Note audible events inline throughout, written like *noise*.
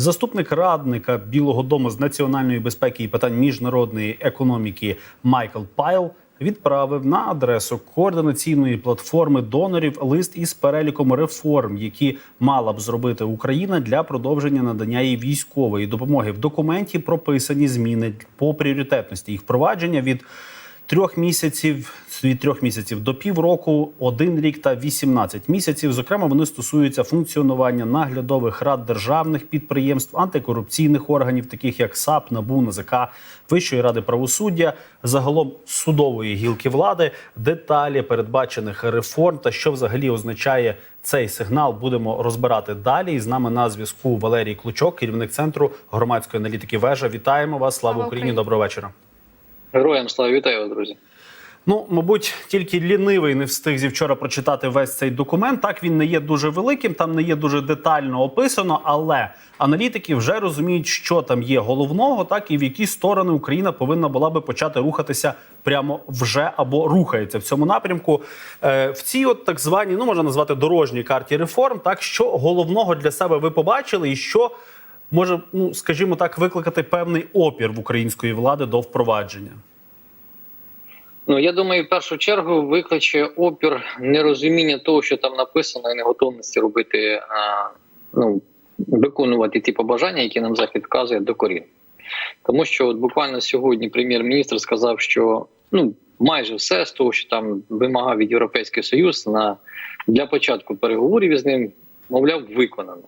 Заступник радника Білого Дому з національної безпеки і питань міжнародної економіки Майкл Пайл відправив на адресу координаційної платформи донорів лист із переліком реформ, які мала б зробити Україна для продовження надання їй військової допомоги. В документі прописані зміни по пріоритетності їх впровадження від трьох місяців від трьох місяців до півроку, один рік та 18 місяців. Зокрема, вони стосуються функціонування наглядових рад державних підприємств, антикорупційних органів, таких як САП, НАБУ, НАЗК, Вищої ради правосуддя, загалом судової гілки влади, деталі передбачених реформ та що взагалі означає цей сигнал. Будемо розбирати далі. І з нами на зв'язку Валерій Клучок, керівник центру громадської аналітики. Вежа. Вітаємо вас! Слава! Україні! Доброго вечора. Героям слава вітаю, друзі. Ну, мабуть, тільки лінивий не встиг зі вчора прочитати весь цей документ. Так він не є дуже великим, там не є дуже детально описано, але аналітики вже розуміють, що там є головного, так і в які сторони Україна повинна була би почати рухатися прямо вже або рухається в цьому напрямку. Е, в цій от так званій, ну можна назвати дорожній карті реформ. Так що головного для себе ви побачили, і що може, ну скажімо так, викликати певний опір в української влади до впровадження. Ну я думаю, в першу чергу викличе опір нерозуміння того, що там написано, і неготовності робити, а, ну виконувати ті побажання, які нам захід вказує до корін. Тому що от буквально сьогодні прем'єр-міністр сказав, що ну майже все з того, що там вимагав від Європейський Союз на для початку переговорів із ним, мовляв, виконано.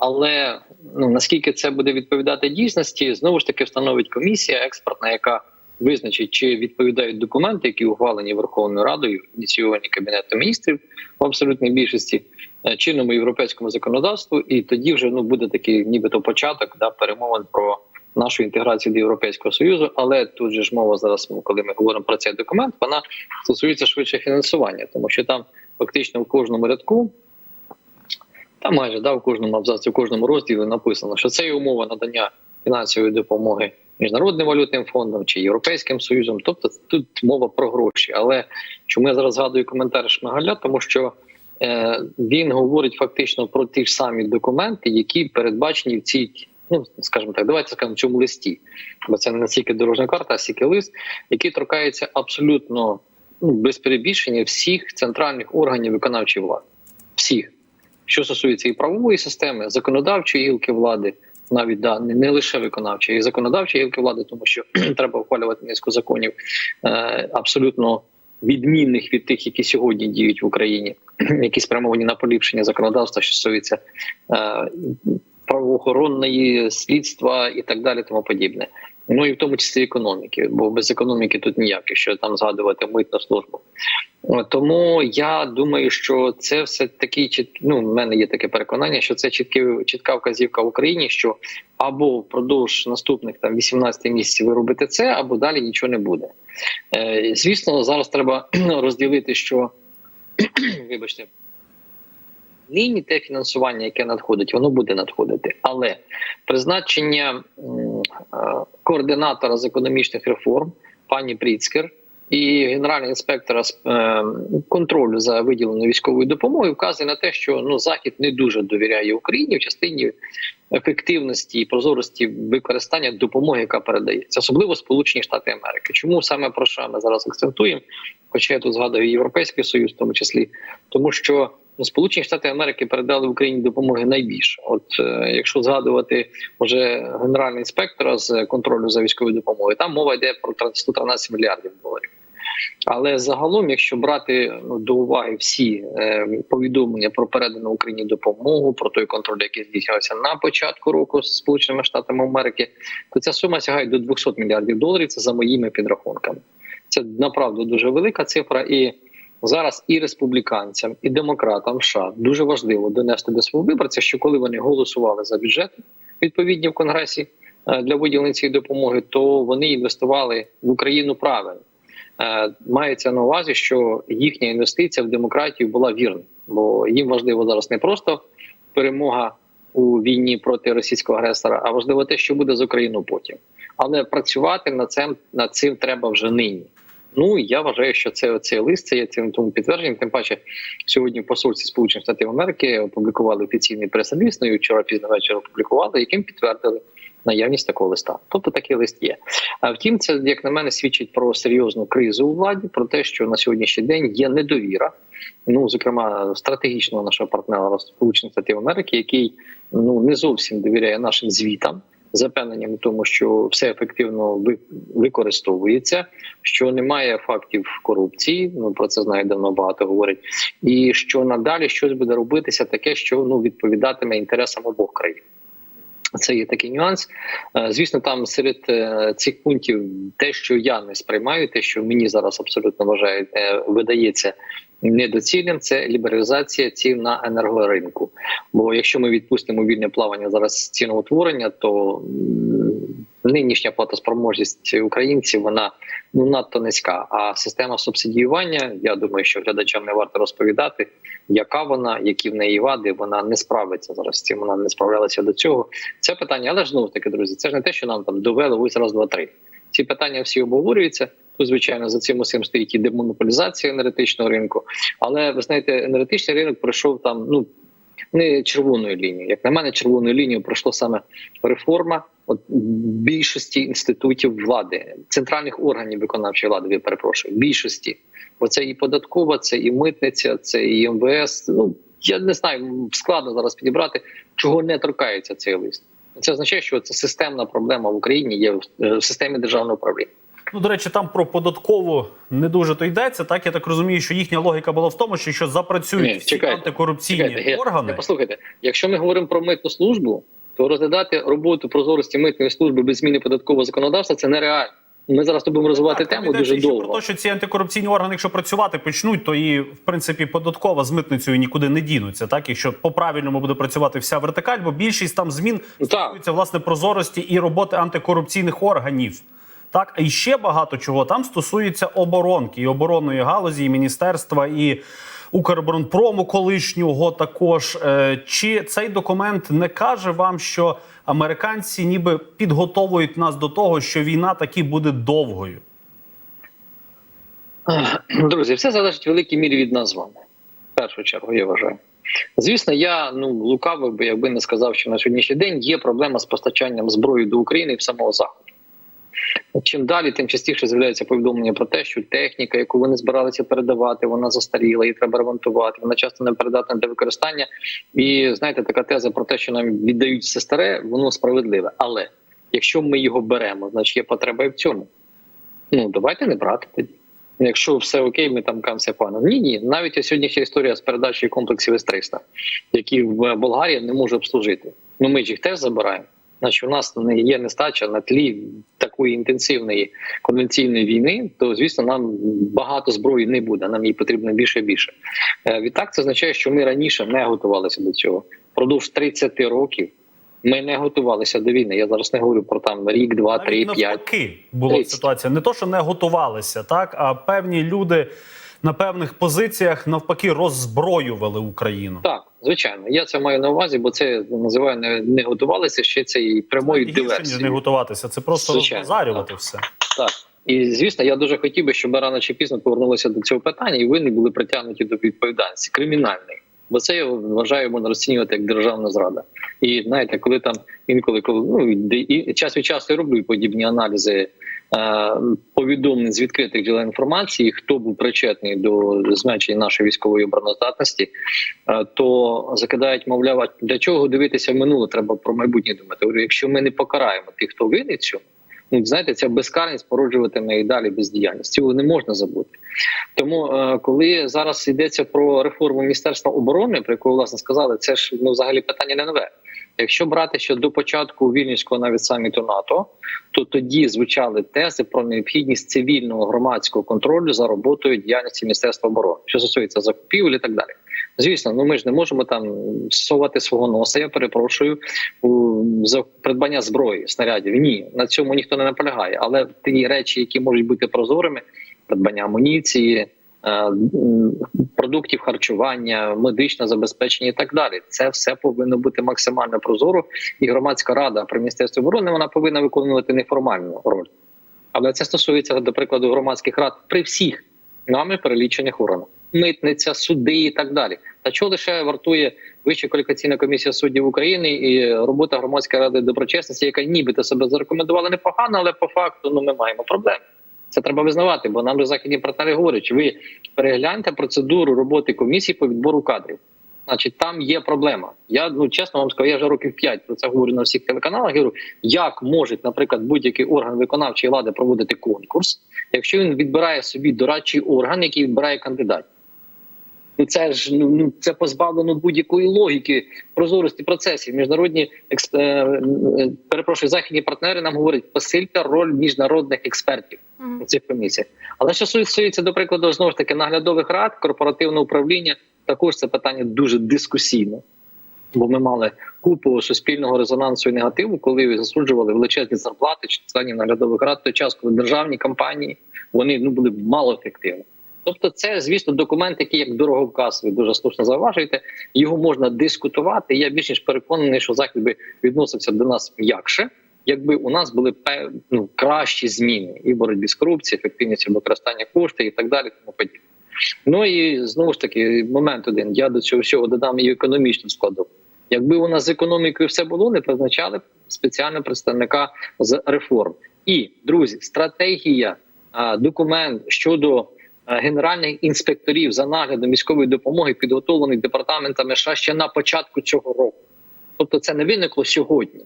Але ну наскільки це буде відповідати дійсності, знову ж таки встановить комісія експертна, яка визначить, чи відповідають документи, які ухвалені Верховною Радою, ініційовані Кабінетом міністрів в абсолютній більшості е, чинному європейському законодавству, і тоді вже ну буде такий, нібито початок да перемовин про нашу інтеграцію до європейського союзу. Але тут же ж мова зараз, ну, коли ми говоримо про цей документ, вона стосується швидше фінансування, тому що там фактично в кожному рядку. Та майже да, в кожному абзаці, в кожному розділі написано, що це є умова надання фінансової допомоги міжнародним валютним фондом чи європейським союзом. Тобто тут мова про гроші. Але чому я зараз згадую коментар Шмигаля? Тому що е, він говорить фактично про ті ж самі документи, які передбачені в цій. Ну, скажімо так, давайте скажемо цьому листі, бо це не настільки дорожня карта, а стільки лист, який торкається абсолютно ну, без перебільшення всіх центральних органів виконавчої влади. Всіх, що стосується і правової системи, законодавчої гілки влади, навіть да не, лише виконавчої, і законодавчої гілки влади, тому що *clears throat* треба ухвалювати низку законів е, абсолютно відмінних від тих, які сьогодні діють в Україні, *clears throat* які спрямовані на поліпшення законодавства, що стосується е, правоохоронної слідства і так далі, тому подібне. Ну і в тому числі економіки, бо без економіки тут ніяк, якщо там згадувати митну службу. Тому я думаю, що це все такі. Ну, в мене є таке переконання, що це чіткі чітка вказівка в Україні, що або впродовж наступних там 18 місяців ви робите це, або далі нічого не буде. Е, Звісно, зараз треба *clears throat* розділити, що *clears throat* вибачте. Нині те фінансування, яке надходить, воно буде надходити. Але призначення координатора з економічних реформ пані Пріцкер і генерального інспектора з е, контролю за виділеною військовою допомогою вказує на те, що ну захід не дуже довіряє Україні в частині ефективності і прозорості використання допомоги, яка передається, особливо Сполучені Штати Америки. Чому саме про що ми зараз акцентуємо? Хоча я тут згадую Європейський Союз, в тому числі, тому що Сполучені Штати Америки передали Україні допомоги найбільше. От е, якщо згадувати може генерального інспектора з контролю за військовою допомогою, там мова йде про 113 мільярдів доларів. Але загалом, якщо брати ну, до уваги всі е, повідомлення про передану Україні допомогу, про той контроль, який здійснювався на початку року з Сполученими Штатами Америки, то ця сума сягає до 200 мільярдів доларів. Це за моїми підрахунками. Це направду дуже велика цифра, і зараз і республіканцям, і демократам США дуже важливо донести до свого виборця, що коли вони голосували за бюджет відповідні в конгресі е, для виділення цієї допомоги, то вони інвестували в Україну правильно. Е, Мається на увазі, що їхня інвестиція в демократію була вірна, бо їм важливо зараз не просто перемога у війні проти російського агресора, а важливо те, що буде з Україною потім. Але працювати над цим над цим треба вже нині. Ну я вважаю, що це цей лист це є цим тому підтвердженням. Тим паче, сьогодні в посольстві Сполучених Штатів Америки опублікували офіційний прес-реліз, ну і вчора пізно вечора опублікували, яким підтвердили наявність такого листа. Тобто такий лист є. А втім, це як на мене свідчить про серйозну кризу у владі, про те, що на сьогоднішній день є недовіра. Ну, зокрема, стратегічного нашого партнера Сполучених Штатів Америки, який ну не зовсім довіряє нашим звітам, запевненням в тому, що все ефективно використовується, що немає фактів корупції. Ну про це знає давно багато говорять, і що надалі щось буде робитися таке, що ну відповідатиме інтересам обох країн. Це є такий нюанс. Е, Звісно, там серед е, цих пунктів те, що я не сприймаю, те, що мені зараз абсолютно вважаю, е, видається недоцільним, це лібералізація цін на енергоринку. Бо якщо ми відпустимо вільне плавання зараз ціноутворення, то нинішня платоспроможність українців вона ну надто низька. А система субсидіювання, я думаю, що глядачам не варто розповідати, яка вона, які в неї вади, вона не справиться зараз. з цим вона не справлялася до цього. Це питання, але ж знову таки, друзі, це ж не те, що нам там довели ось раз, два, три. Ці питання всі обговорюються. Тут, звичайно, за цим усім стоїть і демонополізація енергетичного ринку. Але ви знаєте, енергетичний ринок пройшов там ну не червоною лінією. Як на мене, червоною лінією пройшло саме реформа от, більшості інститутів влади, центральних органів виконавчої влади. Я перепрошую, більшості. Бо це і податкова, це і митниця, це і МВС. Ну я не знаю, складно зараз підібрати, чого не торкається цей лист. Це означає, що це системна проблема в Україні є в е, системі державного управління. Ну, до речі, там про податкову не дуже то йдеться. Так я так розумію, що їхня логіка була в тому, що якщо запрацюють Ні, чекайте, антикорупційні Чекайте, органи. я- Послухайте, якщо ми говоримо про митну службу, то розглядати роботу прозорості митної служби без зміни податкового законодавства це нереально. Ми зараз будемо розвивати Так, тему дуже довго. про те, що ці антикорупційні органи, якщо працювати почнуть, то і в принципі податкова з митницею нікуди не дінуться. Так, якщо по правильному буде працювати вся вертикаль, бо більшість там змін Ну, стосується власне прозорості і роботи антикорупційних органів. Так, і ще багато чого там стосується оборонки і оборонної галузі, і міністерства, і Укроборонпрому колишнього також. Е, Чи цей документ не каже вам, що американці ніби підготовують нас до того, що війна таки буде довгою? Друзі, все залежить в великій мірі від нас з вами. В першу чергу, я вважаю. Звісно, я ну лукавив би, якби не сказав, що на сьогоднішній день є проблема з постачанням зброї до України і в самого Заходу. Чим далі, тим частіше з'являється повідомлення про те, що техніка, яку вони збиралися передавати, вона застаріла, її треба ремонтувати. Вона часто не придатна для використання. І знаєте, така теза про те, що нам віддають все старе, воно справедливе. Але якщо ми його беремо, значить є потреба і в цьому. Ну давайте не брати тоді. Якщо все окей, ми там все пане. Ні, ні. Навіть ось сьогоднішня історія з передачею комплексів С-300, які в Болгарії не може обслужити. Ну ми ж їх теж забираємо. Значить, у нас є нестача на тлі такої інтенсивної конвенційної війни, то звісно, нам багато зброї не буде. Нам її потрібно більше і більше. Е, Відтак, це означає, що ми раніше не готувалися до цього. Продовж 30 років ми не готувалися до війни. Я зараз не говорю про там рік, два, три, Навіть п'ять. навпаки була 30. ситуація. Не то, що не готувалися, так а певні люди на певних позиціях навпаки роззброювали Україну. Так, звичайно, я це маю на увазі, бо це називаю не, не готувалися ще це і прямою Гірше, не готуватися. Це просто Звичайно, розбазарювати все. Так. І звісно, я дуже хотів би, щоб рано чи пізно повернулися до цього питання, і винні були притягнуті до відповідальності кримінальної. Бо це я вважаю, можна розцінювати як державна зрада. І знаєте, коли там інколи коли ну і- час від часу я роблю подібні аналізи повідомлень з відкритих джерел інформації, хто був причетний до зменшення нашої військової обороноздатності, е, то закидають, мовляв, для чого дивитися в минуле? Треба про майбутнє думати. Якщо ми не покараємо тих, хто винний в цьому, ну знаєте, ця безкарність породжуватиме і далі бездіяльність. Цього не можна забути. Тому, е, коли зараз йдеться про реформу Міністерства оборони, про яку власне сказали, це ж ну взагалі питання не нове. Якщо брати ще до початку вільнюського навіть саміту НАТО, то тоді звучали тези про необхідність цивільного громадського контролю за роботою діяльності Міністерства оборони, що стосується закупівель і так далі. Звісно, ну ми ж не можемо там совати свого носа. Я перепрошую у за придбання зброї снарядів. Ні, на цьому ніхто не наполягає. Але ті речі, які можуть бути прозорими, придбання амуніції, продуктів харчування, медичне забезпечення і так далі. Це все повинно бути максимально прозоро. І громадська рада при міністерстві оборони вона повинна виконувати неформальну роль. Але це стосується, до прикладу, громадських рад при всіх нами перелічених органах. Митниця, суди і так далі. Та що лише вартує Вища кваліфікаційна комісія суддів України і робота громадської ради доброчесності, яка нібито себе зарекомендувала непогано, але по факту ну ми маємо проблеми. Це треба визнавати, бо нам західні партнери говорять, ви перегляньте процедуру роботи комісії по відбору кадрів. Значить, там є проблема. Я ну чесно вам скажу, я вже років 5 про це говорю на всіх телеканалах. Говорю, як може, наприклад, будь-який орган виконавчої влади проводити конкурс, якщо він відбирає собі дорадчий орган, який відбирає кандидатів. Ну це ж ну, ну це позбавлено будь-якої логіки прозорості процесів. Міжнародні експ... е, е, перепрошую, західні партнери нам говорять, посильте роль міжнародних експертів у цих комісіях. Але що стосується, до прикладу, знову ж таки наглядових рад, корпоративного управління, також це питання дуже дискусійне. Бо ми мали купу суспільного резонансу і негативу, коли засуджували величезні зарплати членів наглядових рад той час, коли державні компанії вони ну були мало ефективні. Тобто, це звісно документ, який як дороговказ, ви дуже слушно зауважуєте. Його можна дискутувати. Я більш ніж переконаний, що захід би відносився до нас м'якше, якби у нас були ну, кращі зміни і в боротьбі з корупцією, ефективністю використання коштів і так далі. Тому подібне. Ну і знову ж таки, момент один. Я до цього всього додам і економічну складову. Якби у нас з економікою все було, не призначали б спеціального представника з реформ. І друзі, стратегія, документ щодо генеральних інспекторів за наглядом військової допомоги, підготовлений департаментами США ще на початку цього року. Тобто, це не виникло сьогодні.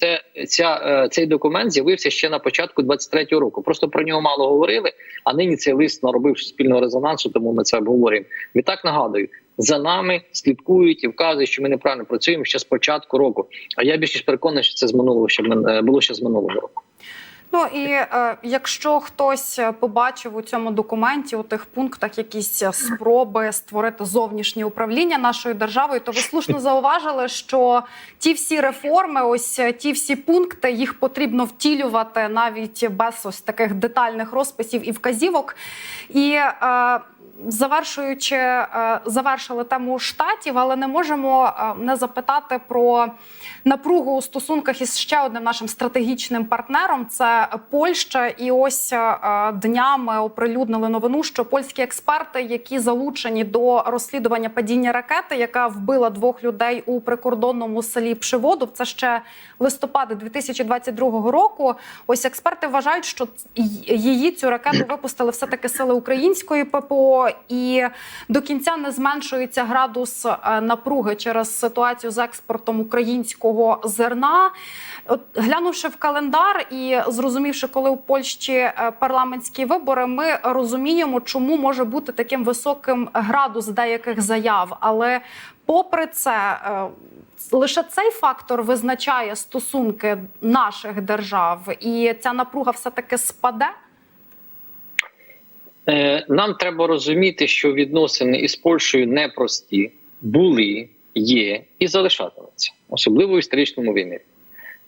Це ця е, цей документ з'явився ще на початку 23-го року. Просто про нього мало говорили. А нині цей лист наробив спільного резонансу, тому ми це обговорюємо. Відтак нагадую, за нами слідкують і вказують, що ми неправильно працюємо ще з початку року. А я більш ніж переконаний, що це з минулого ще е, було ще з минулого року. Ну і е, якщо хтось побачив у цьому документі у тих пунктах якісь спроби створити зовнішнє управління нашою державою, то ви слушно *laughs* зауважили, що ті всі реформи, ось ті всі пункти, їх потрібно втілювати навіть без ось таких детальних розписів і вказівок. І е, завершуючи, е, завершили тему штатів, але не можемо е, не запитати про напругу у стосунках із ще одним нашим стратегічним партнером це Польща. І ось е, днями оприлюднили новину, що польські експерти, які залучені до розслідування падіння ракети, яка вбила двох людей у прикордонному селі Пшиводов, це ще листопада 2022 року. Ось експерти вважають, що її цю ракету випустили все таки сили української ППО, і до кінця не зменшується градус е, напруги через ситуацію з експортом українського зерна. От глянувши в календар і зрозумівши, коли у Польщі е, парламентські вибори, ми розуміємо, чому може бути таким високим градус деяких заяв. Але попри це, е, лише цей фактор визначає стосунки наших держав, і ця напруга все таки спаде. Е, Нам треба розуміти, що відносини із Польщею непрості, були, є і залишатимуться, особливо в історичному вимірі.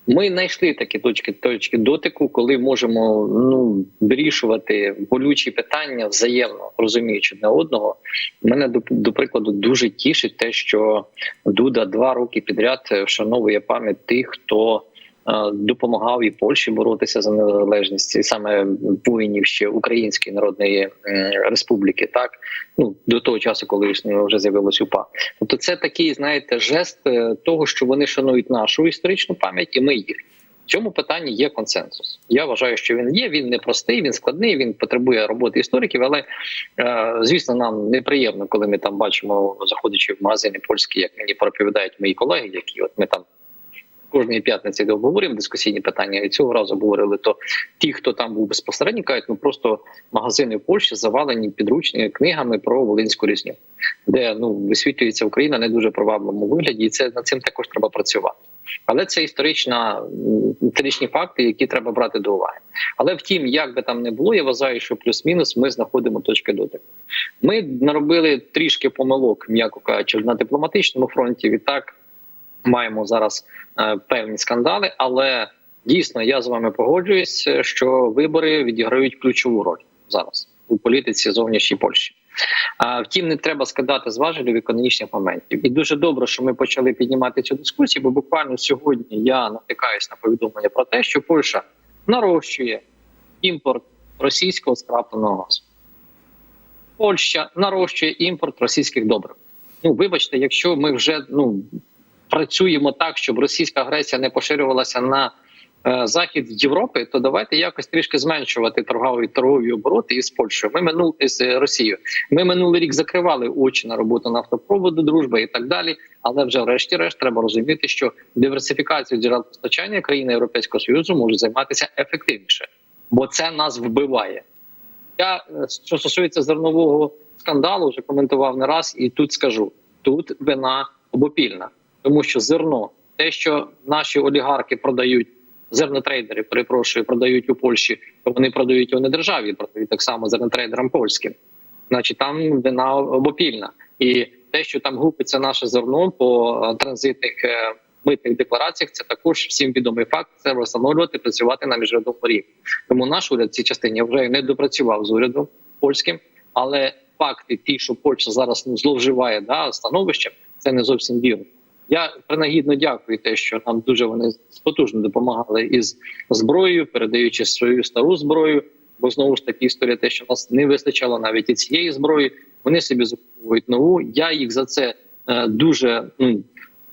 Ми знайшли такі точки точки дотику, коли можемо ну вирішувати болючі питання взаємно розуміючи одне одного. Мене до, до прикладу дуже тішить те, що Дуда два роки підряд вшановує пам'ять тих, хто допомагав і Польщі боротися за незалежність, і саме воїнів ще Української Народної Республіки, так ну до того часу, коли вже з'явилось УПА. Тобто, це такий, знаєте, жест того, що вони шанують нашу історичну пам'ять, і ми їх. В цьому питанні є консенсус. Я вважаю, що він є. Він непростий, він складний. Він потребує роботи істориків. Але е, звісно, нам неприємно, коли ми там бачимо, заходячи в магазини польські, як мені проповідають мої колеги, які от ми там кожної п'ятниці де обговорюємо дискусійні питання, і цього разу говорили. То ті, хто там був безпосередньо, кажуть, ну просто магазини в Польщі завалені підручними книгами про волинську різню, де ну висвітлюється Україна не дуже привабливому вигляді, і це над цим також треба працювати. Але це історична історичні факти, які треба брати до уваги. Але втім, як би там не було, я вважаю, що плюс-мінус ми знаходимо точки дотику. Ми наробили трішки помилок, м'яко кажучи, на дипломатичному фронті. Відтак маємо зараз е, певні скандали, але дійсно я з вами погоджуюсь, що вибори відіграють ключову роль зараз у політиці зовнішньої Польщі. Втім, не треба складати з економічних моментів. І дуже добре, що ми почали піднімати цю дискусію, бо буквально сьогодні я натикаюсь на повідомлення про те, що Польща нарощує імпорт російського скрапленого газу. Польща нарощує імпорт російських добрив. Ну, вибачте, якщо ми вже ну працюємо так, щоб російська агресія не поширювалася на е, захід Європи, то давайте якось трішки зменшувати торгові торгові обороти із Польщею. Ми минул із е, Росією. Ми минулий рік закривали очі на роботу нафтопроводу, дружби і так далі. Але вже врешті-решт треба розуміти, що диверсифікацією джерел постачання країни Європейського союзу може займатися ефективніше, бо це нас вбиває. Я е, що стосується зернового скандалу, вже коментував не раз, і тут скажу: тут вина обопільна, тому що зерно, те, що наші олігархи продають, зернотрейдери, перепрошую, продають у Польщі, то вони продають його державі, продають так само зернотрейдерам польським. Значить, там вина обопільна, і те, що там гупиться наше зерно по е, транзитних е, митних деклараціях, це також всім відомий факт. Це встановлювати, працювати на міжнародному рівні. Тому наш уряд в цій частині вже не допрацював з урядом польським, але факти, ті, що Польща зараз ну, зловживає да, становищем, це не зовсім вірно. Я принагідно дякую те, що нам дуже вони потужно допомагали із зброєю, передаючи свою стару зброю. Бо знову ж таки історія, те, що нас не вистачало навіть і цієї зброї. Вони собі закуповують нову. Я їх за це е, дуже ну,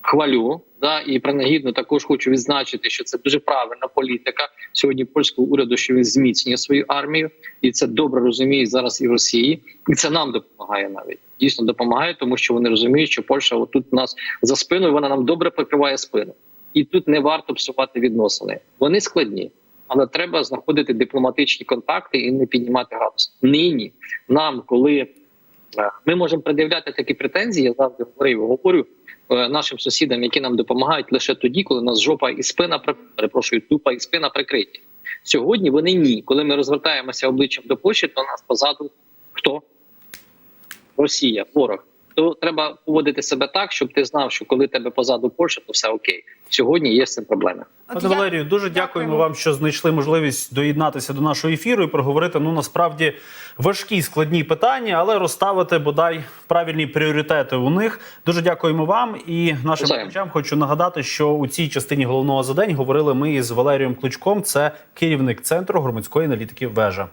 хвалю. Да, і принагідно також хочу відзначити, що це дуже правильна політика сьогодні польського уряду, що він зміцнює свою армію, і це добре розуміють зараз і в Росії, і це нам допомагає навіть дійсно допомагає, тому що вони розуміють, що Польща отут у нас за спиною вона нам добре прикриває спину, і тут не варто псувати відносини. Вони складні, але треба знаходити дипломатичні контакти і не піднімати градус. Нині нам, коли ми можемо пред'являти такі претензії, я завжди говорив, говорю е, нашим сусідам, які нам допомагають лише тоді, коли нас жопа і спина перепрошую, тупа і спина прикриті. Сьогодні вони ні. Коли ми розвертаємося обличчям до Польщі, то нас позаду хто? Росія, ворог. То треба поводити себе так, щоб ти знав, що коли тебе позаду Польща, то все окей. Сьогодні є з цим проблеми. Пане я- Валерію, дуже дякуємо Дякуємо. вам, що знайшли можливість доєднатися до нашого ефіру і проговорити ну насправді важкі складні питання, але розставити бодай правильні пріоритети у них. Дуже дякуємо вам і нашим глядачам. Хочу нагадати, що у цій частині головного за день говорили ми із Валерієм Кличком. Це керівник центру громадської аналітики. Вежа.